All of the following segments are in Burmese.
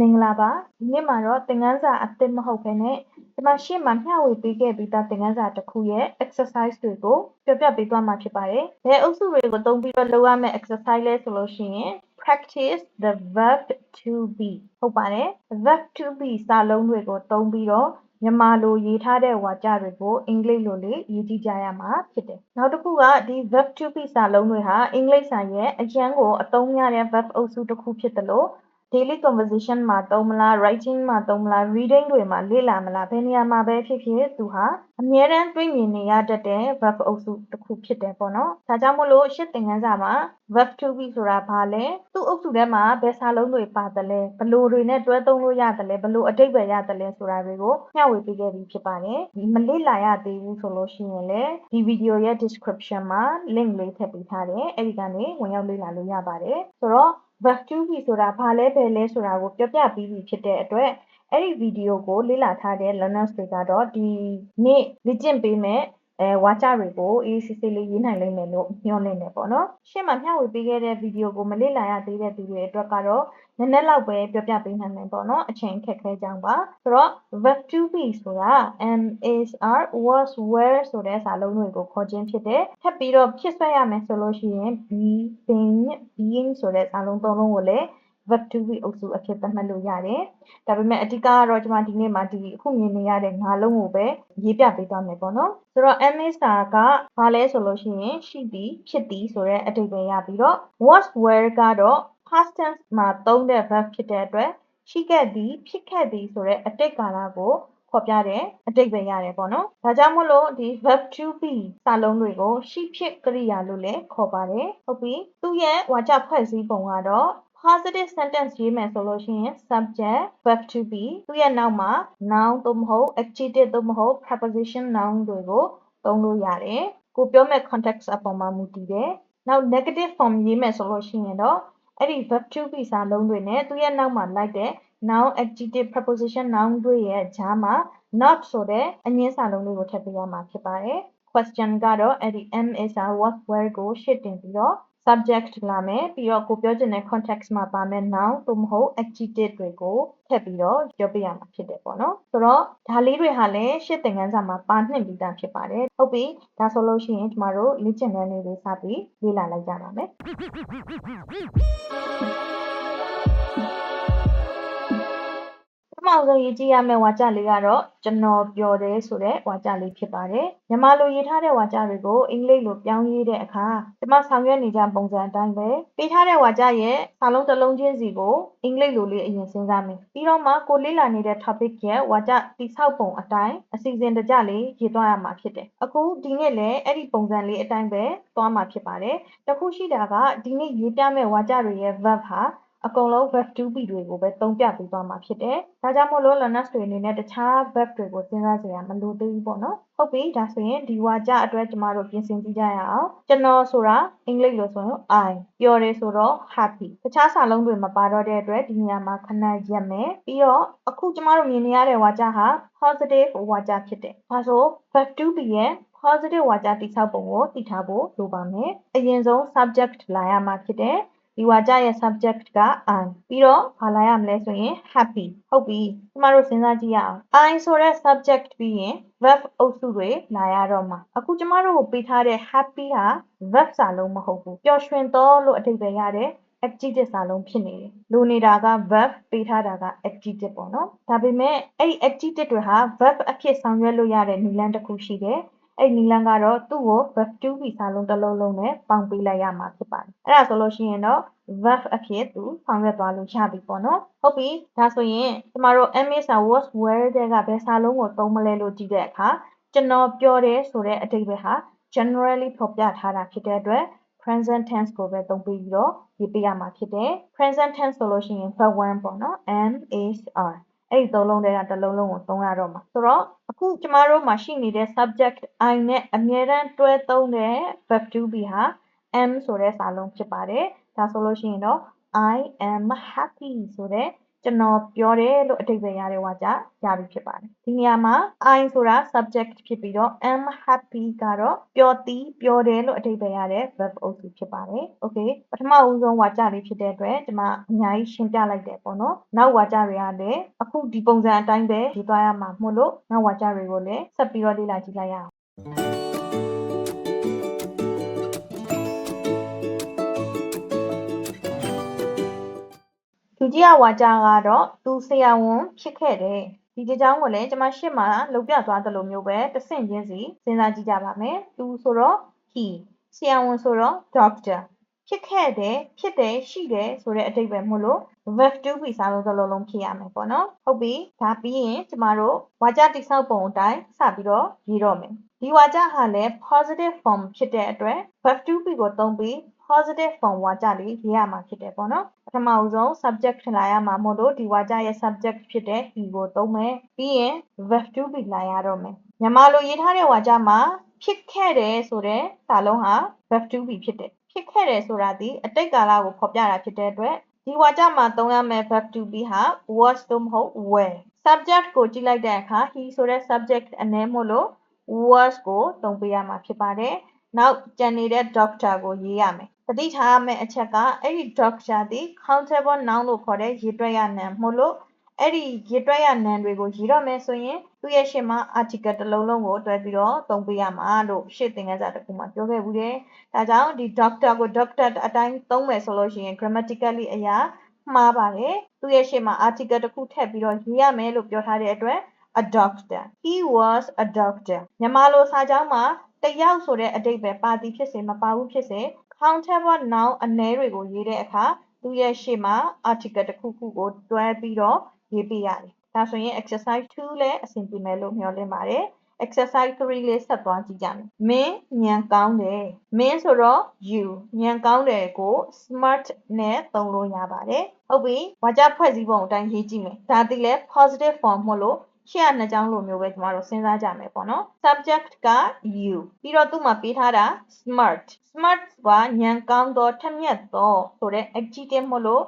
မင်္ဂလာပါဒီနေ့မှာတော့သင်ခန်းစာအသစ်မဟုတ်ဘဲနဲ့ဒီမှာရှေ့မှာမျှဝေပေးခဲ့ပြီးသားသင်ခန်းစာတစ်ခုရဲ့ exercise တွေကိုပြပြပေးသွားမှာဖြစ်ပါတယ်။ဘယ်အုပ်စုတွေကိုသုံးပြီးတော့လုပ်ရမယ့် exercise လဲဆိုလို့ရှိရင် practice the verb to be ဟုတ်ပါတယ် verb to be စာလုံးတွေကိုသုံးပြီးတော့မြန်မာလိုရေးထားတဲ့ဝါကျတွေကိုအင်္ဂလိပ်လိုလေးရေးကြည့်ကြရမှာဖြစ်တယ်။နောက်တစ်ခုကဒီ verb to be စာလုံးတွေဟာအင်္ဂလိပ်စာရဲ့အရန်ကိုအသုံးများတဲ့ verb အုပ်စုတစ်ခုဖြစ်တယ်လို့ daily conversation မှာသုံးမလား writing မှာသုံးမလား reading တွေမှာလေ့လာမလားဘယ်နေရာမှာပဲဖြစ်ဖြစ်သူဟာအမြဲတမ်းတွေ့မြင်နေရတတ်တဲ့ verb အုပ်စုတစ်ခုဖြစ်တယ်ပေါ့နော်ဒါကြောင့်မို့လို့ရှစ်သင်ခန်းစာမှာ verb to be ဆိုတာဘာလဲသူ့အုပ်စုထဲမှာဘယ်စာလုံးတွေပါတယ်လဲဘလို့တွေနဲ့တွဲသုံးလို့ရတယ်လဲဘလို့အတိတ်ပဲရတယ်လဲဆိုတာတွေကိုမျှဝေပေးခဲ့ပြီးဖြစ်ပါတယ်ဒီမလေ့လာရသေးဘူးဆိုလို့ရှိရင်လည်းဒီဗီဒီယိုရဲ့ description မှာ link လေးထည့်ပေးထားတယ်အဲ့ဒီကနေဝင်ရောက်လေ့လာလို့ရပါတယ်ဆိုတော့ Bactubi ဆိုတာဘာလဲဘယ်လဲဆိုတာကိုပြောပြပြီးပြီဖြစ်တဲ့အတွက်အဲ့ဒီဗီဒီယိုကိုလေ့လာထားတဲ့ learners တွေကတော့ဒီနေ့လေ့ကျင့်ပေးမယ့် အဲဝါကြတွေကိုအေးစစ်စစ်လေးရေးနိုင်လိမ့်မယ်လို့ညွှန်နေတယ်ပေါ့နော်ရှေ့မှာမျှဝေပေးခဲ့တဲ့ဗီဒီယိုကိုမလေ့လာရသေးတဲ့သူတွေအတွက်ကတော့နည်းနည်းလောက်ပဲပြောပြပေးနိုင်မယ်ပေါ့နော်အချိန်ခက်ခဲကြောင်းပါဆိုတော့ verb to be ဆိုတာ am is are was were ဆိုတဲ့စာလုံးတွေကိုခေါ်ခြင်းဖြစ်တယ်ထပ်ပြီးတော့ဖြစ်ဆွဲရမယ်ဆိုလို့ရှိရင် be being being ဆိုတဲ့စာလုံးသုံးလုံးကိုလည်း verb to be အုပ်စုအဖြစ်သတ်မှတ်လို့ရတယ်။ဒါပေမဲ့အဓိကကတော့ကျွန်မဒီနေ့မှာဒီအခုမြင်နေရတဲ့ငါးလုံးကိုပဲရေးပြပေးသွားမယ်ပေါ့နော်။ဆိုတော့ am is တာကဘာလဲဆိုလို့ရှိရင်ရှိသည်ဖြစ်သည်ဆိုတဲ့အဓိပ္ပာယ်ရပြီးတော့ was were ကတော့ past tense မှာသုံးတဲ့ verb ဖြစ်တဲ့အတွက်ရှိခဲ့သည်ဖြစ်ခဲ့သည်ဆိုတဲ့အတိတ်ကာလကိုဖော်ပြတဲ့အတိတ်ပဲရတယ်ပေါ့နော်။ဒါကြောင့်မို့လို့ဒီ verb to be စာလုံးတွေကိုရှိဖြစ်ကရိယာလို့လည်းခေါ်ပါတယ်။ဟုတ်ပြီ။သူ့ရဲ့ဝါကျဖွဲ့စည်းပုံကတော့ positive sentence ရေးမယ်ဆိုလို့ရှိရင် subject verb to be သူ့ရဲ့နောက်မှာ noun သို့မဟုတ် adjective သို့မဟုတ် preposition noun တွေကိုသုံးလို့ရတယ်။ကိုပြောမဲ့ context အပေါ်မှာမူတည်တယ်။နောက် negative form ရေးမယ်ဆိုလို့ရှိရင်တော့အဲ့ဒီ verb to be စာလုံးတွေနဲ့သူ့ရဲ့နောက်မှာလိုက်တဲ့ noun adjective preposition noun တွေရဲ့ကြားမှာ not ဆိုတဲ့အငင်းစာလုံးလေးကိုထည့်ပေးရမှာဖြစ်ပါတယ်။ question ကတော့အဲ့ဒီ am is are was were ကိုရှေ့တင်ပြီးတော့ subject လာမယ်ပြီးတော့ကိုပြောချင်တဲ့ context မှာပါမယ့် noun သို့မဟုတ် adjective တွေကိုထည့်ပြီးတော့ပြောပြရမှာဖြစ်တယ်ပေါ့နော်ဆိုတော့ဒါလေးတွေဟာလည်းရှစ်သင်ခန်းစာမှာပါနှင့်ပြီးသားဖြစ်ပါတယ်ဟုတ်ပြီဒါဆိုလို့ရှိရင်ကျမတို့လေ့ကျင့်ခန်းလေးတွေစပြီးလေ့လာလိုက်ကြပါမယ် မဆုံးရေးကြည့်ရမယ့်ဝါကျလေးကတော့ကျွန်တော်ပြောတယ်ဆိုတဲ့ဝါကျလေးဖြစ်ပါတယ်။မြန်မာလိုရေးထားတဲ့ဝါကျတွေကိုအင်္ဂလိပ်လိုပြောင်းရေးတဲ့အခါကျမဆောင်ရွက်နေကြပုံစံအတိုင်းပဲပေးထားတဲ့ဝါကျရဲ့စာလုံးတစ်လုံးချင်းစီကိုအင်္ဂလိပ်လိုလေးအရင်စဉ်းစားမယ်။ပြီးတော့မှကိုလေ့လာနေတဲ့ topic ရဲ့ဝါကျတိဆောက်ပုံအတိုင်းအစီအစဉ်တကျလေးရေးသွားရမှာဖြစ်တယ်။အခုဒီနေ့လည်းအဲ့ဒီပုံစံလေးအတိုင်းပဲသွားမှာဖြစ်ပါတယ်။တခုရှိတာကဒီနေ့ရေးပြမယ့်ဝါကျတွေရဲ့ verb ဟာ အကုန်လုံး verb to be တွေကိုပဲသုံးပြပေးသွားမှာဖြစ်တယ်။ဒါကြောင့်မို့လို့ learners တွေအနေနဲ့တခြား verb တွေကိုစဉ်းစားစရာမလိုသေးဘူးပေါ့နော်။ဟုတ်ပြီဒါဆိုရင်ဒီဝါကျအတွက်ကျမတို့ပြင်ဆင်ကြည့်ကြရအောင်။ကျွန်တော်ဆိုတာအင်္ဂလိပ်လိုဆိုရင် I ပျော်တယ်ဆိုတော့ happy တခြားစာလုံးတွေမပါတော့တဲ့အတွက်ဒီနေရာမှာခဏရက်မယ်။ပြီးတော့အခုကျမတို့မြင်နေရတဲ့ဝါကျဟာ positive ဝါကျဖြစ်တယ်။ဒါဆို verb to be ရဲ့ positive ဝါကျတိဆောက်ပုံကိုသိထားဖို့လိုပါမယ်။အရင်ဆုံး subject လာရမှာဖြစ်တယ်။ ဒီဝါကျရဲ့ subject က I ပြီးတော့ဘာလာရမလဲဆိုရင် happy ဟုတ်ပြီကျမတို့စဉ်းစားကြည့်ရအောင် I ဆိုတဲ့ subject ပြီးရင် verb အုပ်စုတွေလာရတော့မှာအခုကျမတို့ကိုပေးထားတဲ့ happy ဟာ verb စာလုံးမဟုတ်ဘူးပျော်ရွှင်သောလို့အဓိပ္ပာယ်ရတဲ့ adjective စာလုံးဖြစ်နေတယ်။လိုနေတာက verb ပေးထားတာက adjective ပေါ့နော်။ဒါပေမဲ့အဲ့ adjective တွေဟာ verb အဖြစ်ဆောင်ရွက်လို့ရတဲ့နည်းလမ်းတစ်ခုရှိတယ်။ အဲ့နီလန်းကတော့သူ့ကို verb to be စာလုံးတစ်လုံးလုံးနဲ့ပေါင်းပေးလိုက်ရမှာဖြစ်ပါတယ်အဲ့ဒါဆိုလို့ရှိရင်တော့ verb အဖြစ်သူဆောင်ရွက်သွားလို့ရပြီပေါ့နော်ဟုတ်ပြီဒါဆိုရင်ကျမတို့ ms was where တဲ့ကဘယ်စာလုံးကိုသုံးမလဲလို့ကြည့်တဲ့အခါကျွန်တော်ပြောတယ်ဆိုတဲ့အဓိပ္ပာယ်ဟာ generally ဖော်ပြထားတာဖြစ်တဲ့အတွက် present tense ကိုပဲသုံးပြီးတော့ရေးပေးရမှာဖြစ်တယ် present tense ဆိုလို့ရှိရင် verb 1ပေါ့နော် am is are အဲ့ဒီသုံးလုံးတွေကတစ်လုံးလုံးကိုသုံးရတော့မှာဆိုတော့အခုကျမတို့မှာရှိနေတဲ့ subject I နဲ့အမြဲတမ်းတွဲသုံးတဲ့ verb to be ဟာ am ဆိုတဲ့စာလုံးဖြစ်ပါတယ်ဒါဆိုလို့ရှိရင်တော့ I am happy ဆိုတဲ့ ကျွန်တော်ပြောတယ်လို့အဓိပ္ပာယ်ရတဲ့ဝါကျရပြီဖြစ်ပါတယ်ဒီနေရာမှာ I ဆိုတာ subject ဖြစ်ပြီးတော့ am happy ကတော့ပြောသည်ပြောတယ်လို့အဓိပ္ပာယ်ရတဲ့ verb အုပ်စုဖြစ်ပါတယ် okay ပထမဦးဆုံးဝါကျလေးဖြစ်တဲ့အတွက်ဒီမှာအများကြီးရှင်းပြလိုက်တယ်ပေါ့နော်နောက်ဝါကျတွေကလည်းအခုဒီပုံစံအတိုင်းပဲဒီသွားရမှာမို့လို့နောက်ဝါကျတွေကိုလည်းဆက်ပြီးတော့လေ့လာကြည့်လိုက်ရအောင် ဒုတိယဝါကျကတော့သူဆရာဝန်ဖြစ်ခဲ့တယ်ဒီကြကြောင်းကိုလည်းကျွန်မရှစ်မှာလုံပြသွားသလိုမျိုးပဲတဆင့်ချင်းစီစဉ်းစားကြည့်ကြပါမယ်သူဆိုတော့ he ဆရာဝန်ဆိုတော့ doctor ဖြစ်ခဲ့တယ်ဖြစ်တယ်ရှိတယ်ဆိုတဲ့အဓိပ္ပာယ်မို့လို့ verb to be စာလုံးစလုံးလုံးဖြစ်ရမယ်ပေါ့နော်ဟုတ်ပြီဒါပြီးရင်ကျမတို့ဝါကျတိဆောက်ပုံအတိုင်းစပြီးတော့ရေးတော့မယ်ဒီဝါကျဟာလည်း positive form ဖြစ်တဲ့အတွက် verb to be ကိုသုံးပြီး positive form ဝါကျလေးရေးရမှာဖြစ်တယ်ပေါ့နော်ပထမဦးဆုံး subject ထလာရမှာမို့လို့ဒီဝါကျရဲ့ subject ဖြစ်တဲ့ he ကိုသုံးမယ်ပြီးရင် verb to be လာရတော့မယ်မြန်မာလိုရေးထားတဲ့ဝါကျမှာဖြစ်ခဲ့တယ်ဆိုတဲ့စာလုံးဟာ verb to be ဖြစ်တယ်ဖြစ်ခဲ့တယ်ဆိုတာဒီအတိတ်ကာလကိုဖော်ပြတာဖြစ်တဲ့အတွက်ဒီဝါကျမှာသုံးရမယ့် verb to be ဟာ was သို့မဟုတ် were subject ကိုကြည့်လိုက်တဲ့အခါ he ဆိုတဲ့ subject အနေမို့လို့ was ကိုသုံးပေးရမှာဖြစ်ပါတယ်နောက်ကျန်နေတဲ့ doctor ကိုရေးရမယ်သ တိထားရမယ့်အချက်ကအဲ့ဒီ doctor သည် countable noun လို့ခေါ်တဲ့ရေတွက်ရနံမို့လို့အဲ့ဒီရေတွက်ရနံတွေကိုရေးတော့မယ်ဆိုရင်သူ့ရဲ့ရှေ့မှာ article တစ်လုံးလုံးကိုတွဲပြီးတော့သုံးပေးရမှာလို့ရှေ့သင်ခန်းစာတစ်ခုမှာပြောခဲ့ဘူးတယ်။ဒါကြောင့်ဒီ doctor ကို doctor အတိုင်းသုံးမယ်ဆိုလို့ရှိရင် grammatically အရာမှားပါတယ်။သူ့ရဲ့ရှေ့မှာ article တစ်ခုထည့်ပြီးတော့ရေးရမယ်လို့ပြောထားတဲ့အတွက် a doctor he was a doctor မြန်မာလိုစာကြောင်းမှာတယောက်ဆိုတဲ့အဓိပ္ပာယ်ပါသည်ဖြစ်စေမပါဘူးဖြစ်စေ countable noun အနည်းတွေကိုရေးတဲ့အခါသူ့ရဲ့ရှေ့မှာ article တစ်ခုခုကိုတွဲပြီးတော့ရေးပေးရတယ်။ဒါဆိုရင် exercise 2လည်းအဆင်ပြေမယ်လို့မျှော်လင့်ပါတယ်။ exercise 3လေးဆက်သွားကြည့်ကြမယ်။မင်းဉာဏ်ကောင်းတယ်။မင်းဆိုတော့ you ဉာဏ်ကောင်းတယ်ကို smart နဲ့သုံးလို့ရပါတယ်။ဟုတ်ပြီ။ဝါကျဖွဲ့စည်းပုံအတိုင်းရေးကြည့်မယ်။ဒါဒီလဲ positive form မို့လို့ ရှေ့ကနှစ်ကြောင်းလိုမျိုးပဲကျမတို့စဉ်းစားကြမယ်ပေါ့နော် subject က you ပြီးတော့သူ့မှာပေးထားတာ smart smart ကဉာဏ်ကောင်းသောထက်မြက်သောဆိုတဲ့ adjective မို့လို့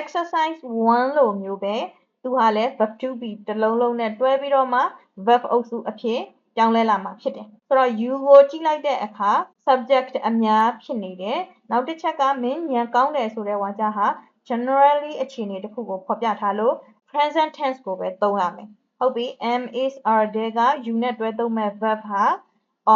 exercise 1လိုမျိုးပဲသူဟာလည်း verb to be တစ်လုံးလုံးနဲ့တွဲပြီးတော့မှ verb အုပ်စုအဖြစ်ပြောင်းလဲလာမှာဖြစ်တယ်ဆိုတော့ you ကိုကြည့်လိုက်တဲ့အခါ subject အများဖြစ်နေတယ်နောက်တစ်ချက်ကမင်းဉာဏ်ကောင်းတယ်ဆိုတဲ့ဝါကျဟာ generally အခြေအနေတစ်ခုကိုဖော်ပြထားလို့ present tense ကိုပဲသုံးရမယ် ဟုတ်ပြီ am is are တဲ့က you နဲ့တွဲသုံးမဲ့ verb ဟာ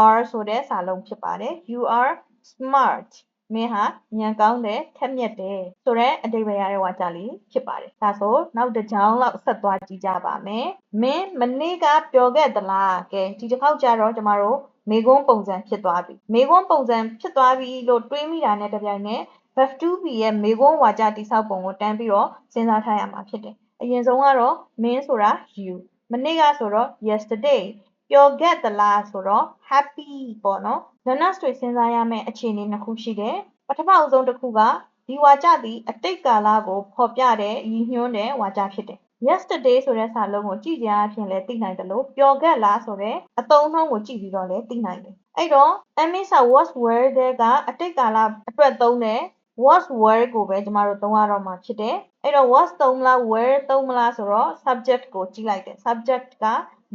are ဆိုတဲ့စာလုံးဖြစ်ပါတယ် you are smart မင်းဟာဉာဏ်ကောင်းတယ်ထက်မြက်တယ်ဆိုတော့အတိတ်ပဲရတဲ့ဝါကြလေးဖြစ်ပါတယ်ဒါဆိုနောက်တစ်ကြောင်းလောက်ဆက်သွားကြည့်ကြပါမယ်မင်းမနေ့ကပြောခဲ့သလားကဲဒီတစ်ခေါက်ကျတော့ကျမတို့မေကွန်းပုံစံဖြစ်သွားပြီမေကွန်းပုံစံဖြစ်သွားပြီလို့တွေးမိတာနဲ့တပြိုင်နက် verb to be ရဲ့မေကွန်းဝါကြတိဆောက်ပုံကိုတန်းပြီးတော့စဉ်းစားထားရမှာဖြစ်တယ်အရင်ဆုံးကတော့မင်းဆိုတာ you မနေ့ကဆိုတော့ yesterday ပျော်ခဲ့သလားဆိုတော့ happy ပေါ့နော် learners တွေစဉ်းစားရမယ့်အခြေအနေနှစ်ခုရှိတယ်ပထမအဆုံးတစ်ခုကဒီဝါကြသည်အတိတ်ကာလကိုဖော်ပြတဲ့ရည်ညွှန်းတဲ့ဝါကြဖြစ်တယ် yesterday ဆိုတဲ့စာလုံးကိုကြည့်ကြအဖြစ်လဲသိနိုင်တယ်လို့ပျော်ခဲ့လားဆိုတဲ့အသုံးအနှုန်းကိုကြည့်ပြီးတော့လဲသိနိုင်တယ်အဲ့တော့ Amisa was were တဲ့ကအတိတ်ကာလအတွက်သုံးတဲ့ was were ကိုပဲကျမတို့သုံးရတော့မှာဖြစ်တယ်အဲ့တော့ was သုံးမလား were သုံးမလားဆိုတော့ subject ကိုကြည့်လိုက်တယ် subject က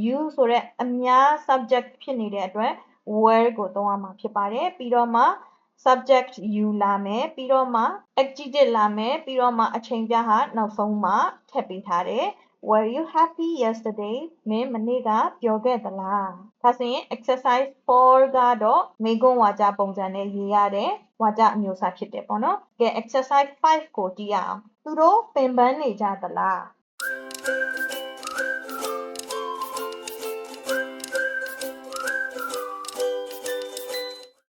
you ဆိုတဲ့အများ subject ဖြစ်နေတဲ့အတွက် were ကိုသုံးရမှာဖြစ်ပါတယ်ပြီးတော့မှ subject you လာမယ်ပြီးတော့မှ adjective လာမယ်ပြီးတော့မှအချိန်ပြဟာနောက်ဆုံးမှထည့်ပေးထားတယ် Were you happy yesterday မင်းမနေ့ကပျော်ခဲ့သလားဒါဆိုရင် exercise 4ကတော့မိကွန်းဝါကြပုံစံနဲ့ရေးရတဲ့ဝါကြအမျိုးအစားဖြစ်တယ်ပေါ့နော်ကဲ exercise 5ကိုကြည့်ရအောင်သူတို့ပင်ပန်းနေကြသလား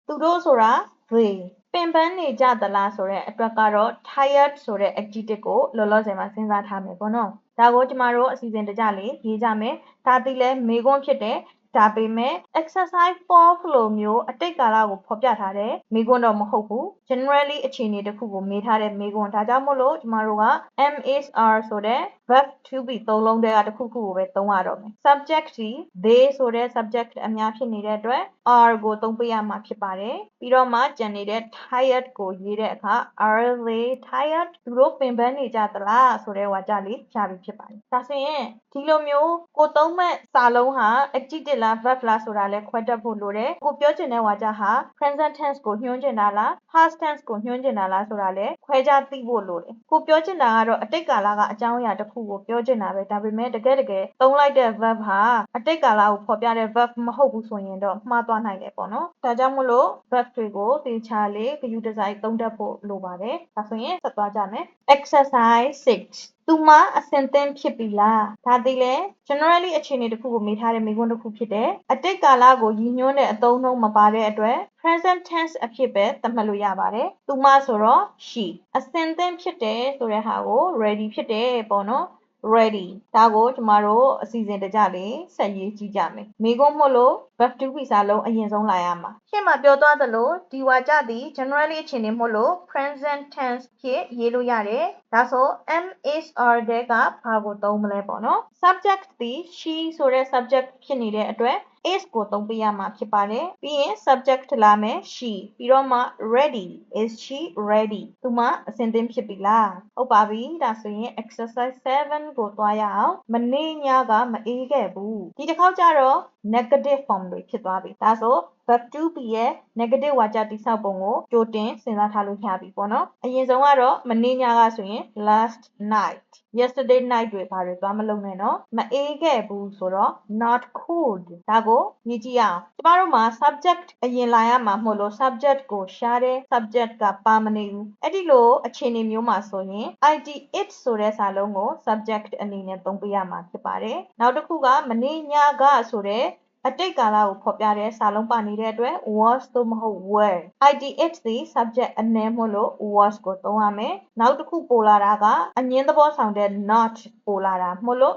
သူတို့ဆိုတာ they ပင်ပန်းနေကြသလားဆိုတဲ့အတွက်ကတော့ tired ဆိုတဲ့ adjective ကိုလောလောဆယ်မှာစဉ်းစားထားမယ်ပေါ့နော် ဒါကိုကျမတို့အစီအစဉ်တကြလေးရေးကြမယ်ဒါတိလဲမေခွန်းဖြစ်တဲ့ဒါပေမဲ့ exercise 4လိုမျိုးအတိတ်ကာလကိုဖော်ပြထားတဲ့မိကွန်းတော့မဟုတ်ဘူး generally အခြေအနေတစ်ခုကိုမေးထားတဲ့မိကွန်းဒါကြောင့်မို့လို့ကျမတို့က MSR ဆိုတဲ့ verb to be သုံးလုံးတည်းကတစ်ခုခုကိုပဲသုံးရတော့မယ် subject ဒီ they ဆိုတဲ့ subject အများဖြစ်နေတဲ့အတွက် are ကိုသုံးပေးရမှာဖြစ်ပါတယ်ပြီးတော့မှကြံနေတဲ့ tired ကိုရေးတဲ့အခါ are they tired သူတို့ပင်ပန်းနေကြသလားဆိုတဲ့ဝါကြလေးရှားပြီးဖြစ်ပါတယ်ဒါဆိုရင်ဒီလိုမျိုးကိုသုံးမဲ့စာလုံးဟာ adjective လား verb လားဆိုတာလဲခွဲတတ်ဖို့လိုတယ်ကိုပြောချင်တဲ့ဝါကြဟာ present tense ကိုညွှန်းချင်တာလား past tense ကိုညွှန်းချင်တာလားဆိုတာလဲခွဲခြားသိဖို့လိုတယ်ကိုပြောချင်တာကတော့အတိတ်ကာလကအကြောင်းအရာတစ်ခုကိုပြောချင်တာပဲဒါပေမဲ့တကယ်တကယ်သုံးလိုက်တဲ့ verb ဟာအတိတ်ကာလကိုဖော်ပြတဲ့ verb မဟုတ်ဘူးဆိုရင်တော့မှားသွားနိုင်တယ်ပေါ့နော်ဒါကြောင့်မို့လို့ verb တွေကိုသေချာလေးဂရုတစိုက်သုံးတတ်ဖို့လိုပါတယ်ဒါဆိုရင်ဆက်သွားကြမယ် exercise 6 သူမအဆင်သင့်ဖြစ်ပြီလားဒါသိလဲ generally အခြေအနေတစ်ခုကိုမေးထားတဲ့မေးခွန်းတစ်ခုဖြစ်တယ်အတိတ်ကာလကိုရည်ညွှန်းတဲ့အသုံးအနှုန်းမပါတဲ့အတွက် present tense အဖြစ်ပဲသတ်မှတ်လို့ရပါတယ်သူမဆိုတော့ she အဆင်သင့်ဖြစ်တယ်ဆိုတဲ့ဟာကို ready ဖြစ်တယ်ပေါ့နော် ready ဒါကိုကျမတို့အစီအစဉ်တကြလေးဆက်ရေးကြည့်ကြမယ်မိကုန်းမို့လို့ verb to be စာလုံးအရင်ဆုံးလာရမှာရှေ့မှာပြောသွားသလိုဒီဝါကြသည် generally အခြေအနေမို့လို့ present tense ဖြစ်ရေးလို့ရတယ်ဒါဆို am is are တဲ့ကဘာကိုသုံးမလဲပေါ့နော် subject သည် she ဆိုတဲ့ subject ဖြစ်နေတဲ့အတွက် is ကိုသုံးပေးရမှာဖြစ်ပါတယ်ပြီးရင် subject လာမယ် she ပြီးတော့မှ ready is she ready သူမအဆင်သင့်ဖြစ်ပြီလားဟုတ်ပါပြီဒါဆိုရင် exercise 7ကိုသွားရအောင်မနေ့ညကမအေးခဲ့ဘူးဒီတစ်ခေါက်ကျတော့ negative form တွေဖြစ်သွားပြီဒါဆို verb to be ရဲ့ negative ဝါကျတိဆောက်ပုံကိုကြိုတင်စဉ်းစားထားလို့ရပြီပေါ့နော်အရင်ဆုံးကတော့မနေ့ညကဆိုရင် last night yesterday night တွေဘာတွေသွားမလုပ်နဲ့နော်မအေးခဲ့ဘူးဆိုတော့ not cold ဒါကိုရေးကြည့်အောင်ကျမတို့မှာ subject အရင်လာရမှာမို့လို့ subject ကိုရှားတဲ့ subject ကပါမနေဘူးအဲ့ဒီလိုအခြေအနေမျိုးမှာဆိုရင် id it ဆိုတဲ့စာလုံးကို subject အနေနဲ့သုံးပေးရမှာဖြစ်ပါတယ်နောက်တစ်ခုကမနေ့ညကဆိုတဲ့ အတိတ်ကာလကိုဖော်ပြတဲ့စာလုံးပါနေတဲ့အတွက် was သို့မဟုတ် were id it သည် subject အနည်းမို့လို့ was ကိုသုံးရမယ်နောက်တစ်ခုပိုလာတာကအငင်းသဘောဆောင်တဲ့ not ပိုလာတာမို့လို့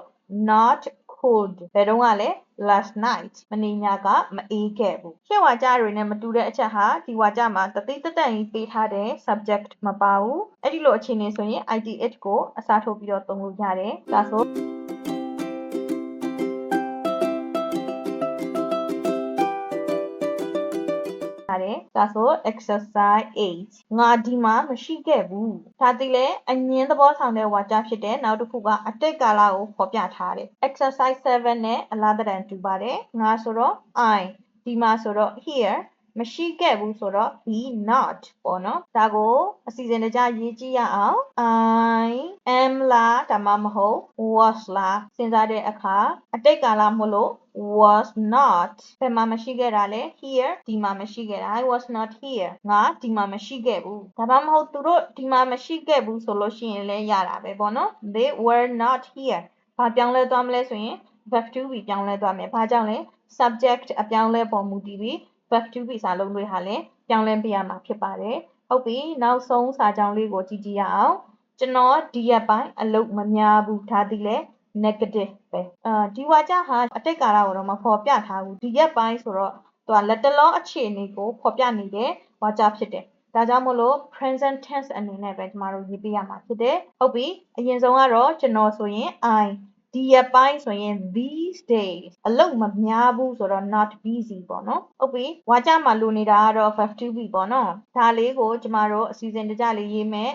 not cold ဘယ်တော့ကလဲ last night မနေ့ညကမအေးခဲ့ဘူးရှေ့ဝါကြတွေနဲ့မတူတဲ့အချက်ဟာဒီဝါကြမှာတသိတတန့်ကြီးပေးထားတဲ့ subject မပါဘူးအဲ့ဒီလိုအခြေအနေဆိုရင် id it ကိုအစားထိုးပြီးတော့သုံးလို့ရတယ်ဒါဆို ဒါဆို exercise 8ငါဒီမှာမရှိခဲ့ဘူးဒါတိလဲအငင်းသဘောဆောင်တဲ့ဝါကြဖြစ်တဲ့နောက်တစ်ခုကအတိတ်ကာလကိုဖော်ပြထားတယ် exercise 7နဲ့အလားတန်တူပါတယ်ငါဆိုတော့ I ဒီမှာဆိုတော့ here မရှိခဲ့ဘူးဆိုတော့ be not ပေါ့နော်ဒါကိုအစီအစဉ်တကျရေးကြည့်ရအောင် I am လားဒါမှမဟုတ် was လားစဉ်းစားတဲ့အခါအတိတ်ကာလမို့လို့ was not ဘယ်မှာမရှိခဲ့တာလဲ here ဒီမှာမရှိခဲ့တာ I was not here ငါဒီမှာမရှိခဲ့ဘူးဒါမှမဟုတ်သူတို့ဒီမှာမရှိခဲ့ဘူးဆိုလို့ရှိရင်လည်းရတာပဲပေါ့နော် they were not here ဘာပြောင်းလဲသွားမလဲဆိုရင် verb to be ပြောင်းလဲသွားမယ်ဘာကြောင့်လဲ subject အပြောင်းလဲပေါ်မူတည်ပြီး verb to be စာလုံးတွေဟာလည်းပြောင်းလဲပေးရမှာဖြစ်ပါတယ်ဟုတ်ပြီနောက်ဆုံးစာကြောင်းလေးကိုကြည့်ကြည့်ရအောင်ကျွန်တော်ဒီရက်ပိုင်းအလုပ်မများဘူးဒါသည်လည်း negative ပဲအာဒီဝါကြဟာအတိတ်ကာလကိုတော့မဖော်ပြထားဘူးဒီရက်ပိုင်းဆိုတော့သူကလက်တလောအခြေအနေကိုဖော်ပြနေတဲ့ဝါကြဖြစ်တယ်ဒါကြောင့်မို့လို့ present tense အနေနဲ့ပဲကျမတို့ရေးပေးရမှာဖြစ်တယ်ဟုတ်ပြီအရင်ဆုံးကတော့ကျွန်တော်ဆိုရင် I ဒီရက်ပိုင်းဆိုရင် these days အလုပ်မများဘူးဆိုတော့ not busy ပေါ့နော်ဟုတ်ပြီဝါကြမှာလိုနေတာကတော့ verb to be ပေါ့နော်ဒါလေးကိုကျမတို့အစီအစဉ်တကြလေးရေးမယ်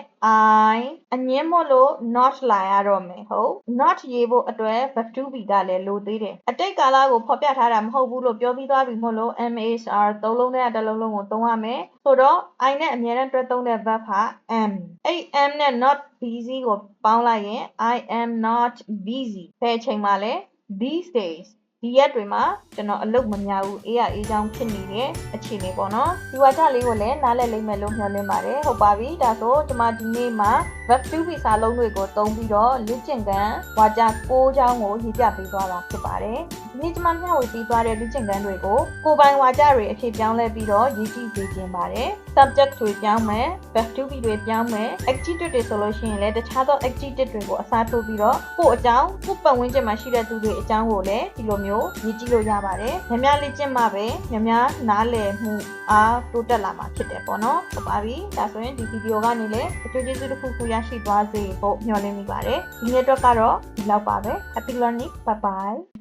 I အငင်းမို့လို့ not လာရတော့မယ်ဟုတ် not ရေးဖို့အတွက် verb to be ကလည်းလိုသေးတယ်အတိတ်ကာလကိုဖော်ပြထားတာမဟုတ်ဘူးလို့ပြောပြီးသွားပြီမို့လို့ MHR သုံးလုံးနဲ့တစ်လုံးလုံးကိုသုံးရမယ် ဆိုတော့ I နဲ့အမြဲတမ်းတွဲသုံးတဲ့ verb ဟာ am အဲ့ am နဲ့ not busy ကိုပေါင်းလိုက်ရင် I am not busy ဘယ်အချိန်မှလဲ these days ဒီရက်တွေမှာကျွန်တော်အလုပ်မများဘူးအေးရအေးချောင်းဖြစ်နေတဲ့အခြေအနေပေါ့နော်ဒီဝါကြလေးကိုလည်းနားလည်လိမ့်မယ်လို့မျှော်လင့်ပါတယ်ဟုတ်ပါပြီဒါဆိုကျွန်မဒီနေ့မှာ verb to be စာလုံးတွေကိုသုံးပြီးတော့လေ့ကျင့်ခန်းဝါကြ6ချောင်းကိုရေးပြပေးသွားတာဖြစ်ပါတယ်ဒီနေ့ကျွန်မမျှဝေပေးသွားတဲ့လေ့ကျင့်ခန်းတွေကိုကိုယ်ပိုင်ဝါကြတွေအဖြစ်ပြောင်းလဲပြီးတော့ရေးကြည့်ပေးခြင်းပါတယ် subject တွေပြောင်းမယ် verb to be တွေပြောင်းမယ် adjective တွေဆိုလို့ရှိရင်လည်းတခြားသော adjective တွေကိုအစားထိုးပြီးတော့ကိုယ့်အကြောင်းကိုယ့်ပတ်ဝန်းကျင်မှာရှိတဲ့သူတွေအကြောင်းကိုလည်းဒီလိုမျိုးရေးကြည့်လို့ရပါတယ်။များများလေ့ကျင့်မှပဲများများနားလည်မှုအားတိုးတက်လာမှာဖြစ်တယ်ပေါ့နော်။ဟုတ်ပါပြီ။ဒါဆိုရင်ဒီဗီဒီယိုကနေလည်းအကျိုးကျေးဇူးတစ်ခုခုရရှိသွားစေဖို့မျှော်လင့်မိပါတယ်။ဒီနေ့အတွက်ကတော့ဒီလောက်ပါပဲ။ Happy learning. Bye bye.